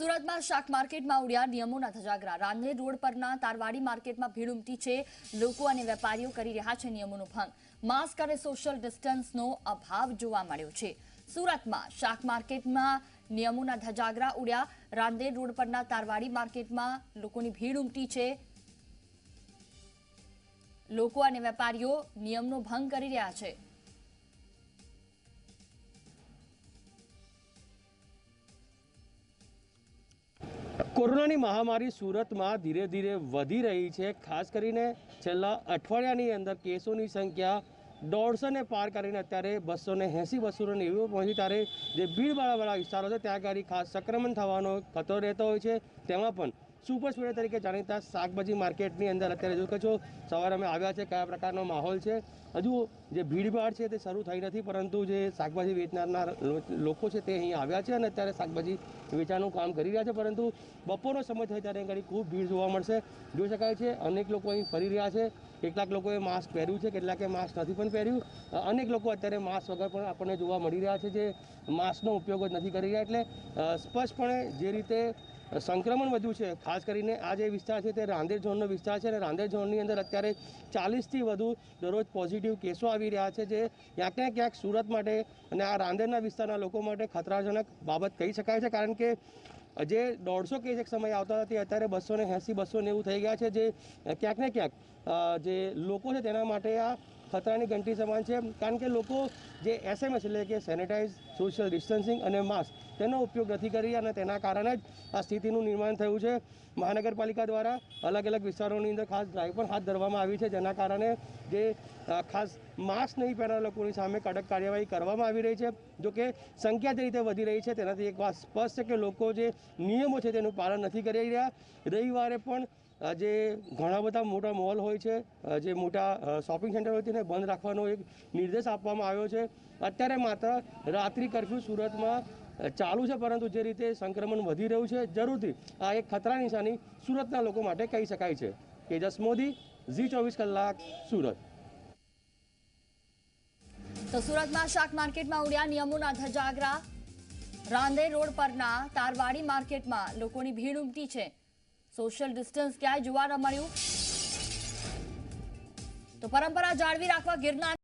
સુરતમાં શાક માર્કેટમાં ઉડ્યા નિયમોના ધજાગરા રાંધેર રોડ પરના તારવાડી માર્કેટમાં ભીડ ઉમટી છે. લોકો અને વેપારીઓ કરી રહ્યા છે નિયમોનો ભંગ. માસ્ક અને સોશિયલ ડિસ્ટન્સનો અભાવ જોવા મળ્યો છે. સુરતમાં શાક માર્કેટમાં નિયમોના ધજાગરા ઉડ્યા. રાંદેર રોડ પરના તારવાડી માર્કેટમાં લોકોની ભીડ ઉમટી છે. લોકો અને વેપારીઓ નિયમનો ભંગ કરી રહ્યા છે. કોરોનાની મહામારી સુરતમાં ધીરે ધીરે વધી રહી છે. ખાસ કરીને છેલ્લા અઠવાડિયાની અંદર કેસોની સંખ્યા દોઢસોને પાર કરીને અત્યારે બસો ને એંસી બસો ને નેવું પહોંચી ત્યારે જે ભીડવાળાવાળા વિસ્તારો છે, ત્યાં આગળ ખાસ સંક્રમણ થવાનો ખતરો રહેતો હોય છે. તેમાં પણ સુપર સ્પીડર તરીકે જાણીતા શાકભાજી માર્કેટની અંદર અત્યારે જો છો, સવારે અમે આવ્યા છે, કયા પ્રકારનો માહોલ છે. હજુ જે ભીડભાડ છે તે શરૂ થઈ નથી, પરંતુ જે શાકભાજી વેચનારના લોકો છે તે અહીં આવ્યા છે અને અત્યારે શાકભાજી વેચાણનું કામ કરી રહ્યા છે, પરંતુ બપોરનો સમય થાય ત્યારે ઘણી ખૂબ ભીડ જોવા મળશે. જોઈ શકાય છે, અનેક લોકો અહીં ફરી રહ્યા છે. કેટલાક લોકોએ માસ્ક પહેર્યું છે, કેટલાકે માસ્ક નથી પણ પહેર્યું. અનેક લોકો અત્યારે માસ્ક વગર પણ આપણને જોવા મળી રહ્યા છે જે માસ્કનો ઉપયોગ જ નથી કરી રહ્યા એટલે સ્પષ્ટપણે જે રીતે સંક્રમણ વધ્યું છે, ખાસ કરીને આ જે વિસ્તાર છે તે રાંદેર ઝોનનો વિસ્તાર છે અને રાંદેર ઝોનની અંદર અત્યારે ચાલીસથી વધુ દરરોજ પોઝિટિવ કેસો આવી રહ્યા છે જે ક્યાંક ને ક્યાંક સુરત માટે અને આ રાંદેરના વિસ્તારના લોકો માટે ખતરાજનક બાબત કહી શકાય છે કારણ કે જે દોઢસો કેસ એક સમય આવતા હતા તે અત્યારે બસો ને એંસી બસો નેવું થઈ ગયા છે જે ક્યાંક ને ક્યાંક જે લોકો છે તેના માટે આ ખતરાની ઘંટી સમાન છે. કારણ કે લોકો જે એસએમએસ એટલે કે સેનેટાઇઝ સોશિયલ ડિસ્ટન્સિંગ અને માસ્ક તેનો ઉપયોગ નથી કરી અને તેના કારણે જ આ સ્થિતિનું નિર્માણ થયું છે. મહાનગરપાલિકા દ્વારા અલગ અલગ વિસ્તારોની અંદર ખાસ ડ્રાઈવ પણ હાથ ધરવામાં આવી છે, જેના કારણે જે ખાસ માસ્ક નહીં પહેરનાર લોકોની સામે કડક કાર્યવાહી કરવામાં આવી રહી છે. જો કે સંખ્યા જે રીતે વધી રહી છે, તેનાથી એક વાત સ્પષ્ટ છે કે લોકો જે નિયમો છે તેનું પાલન નથી કરી રહ્યા. રવિવારે પણ અ, જે ઘણા બધા મોટા મોલ હોય છે જે મોટા શોપિંગ સેન્ટર હોય તેને બંધ રાખવાનો એક નિર્દેશ આપવામાં આવ્યો છે. અત્યારે માત્ર રાત્રિ કરફ્યુ સુરતમાં ચાલુ છે પરંતુ જે રીતે સંક્રમણ વધી રહ્યું છે જરૂરથી આ એક ખતરા નિશાની સુરતના લોકો માટે કહી શકાય છે. તેજસ મોદી ઝી ચોવીસ કલાક સુરત. તો સુરતમાં શાક માર્કેટમાં ઉડ્યા નિયમોના ધજાગરા. રાંદે રોડ પરના તારવાડી માર્કેટમાં લોકોની ભીડ ઉમટી છે. સોશિયલ ડિસ્ટન્સ ક્યાંય જોવા ન મળ્યું. તો પરંપરા જાળવી રાખવા ગિરનાર